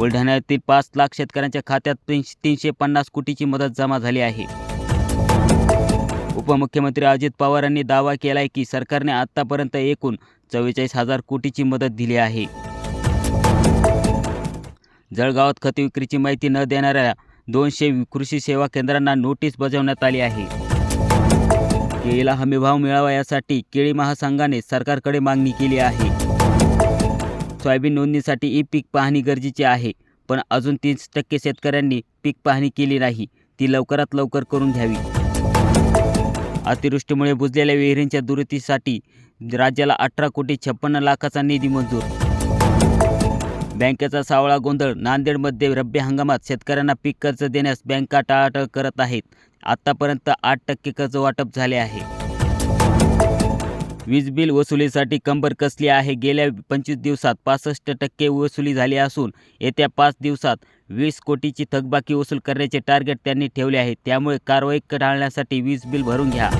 बुलढाण्यातील पाच लाख शेतकऱ्यांच्या खात्यात तीनशे तीनशे पन्नास कोटीची मदत जमा झाली आहे. उपमुख्यमंत्री अजित पवार यांनी दावा केला आहे की सरकारने आत्तापर्यंत एकूण चव्वेचाळीस हजार कोटीची मदत दिली आहे. जळगावात खते विक्रीची माहिती न देणाऱ्या दोनशे कृषी सेवा केंद्रांना नोटीस बजावण्यात आली आहे. केळीला हमीभाव मिळावा यासाठी केळी महासंघाने सरकारकडे मागणी केली आहे. सोयाबीन नोंदणीसाठी ई पीक पाहणी गरजेची आहे पण अजून तीस टक्के शेतकऱ्यांनी पीक पाहणी केली नाही ती लवकरात लवकर करून घ्यावी. अतिवृष्टीमुळे बुजलेल्या विहिरींच्या दुरुस्तीसाठी राज्याला अठरा कोटी छप्पन्न लाखाचा निधी मंजूर. बँकेचा सावळा गोंधळ नांदेडमध्ये रब्बी हंगामात शेतकऱ्यांना पीक कर्ज देण्यास बँका टाळाटाळ करत आहेत. आत्तापर्यंत आठ टक्के कर्ज वाटप झाले आहे. वीज बिल वसुलीसाठी कंबर कसली आहे? गेल्या पंचवीस दिवसात पासष्ट टक्के वसुली झाली असून येत्या पाच दिवसात वीस कोटीची थकबाकी वसूल करण्याचे टार्गेट त्यांनी ठेवले आहे. त्यामुळे कारवाई टाळण्यासाठी वीज बिल भरून घ्या.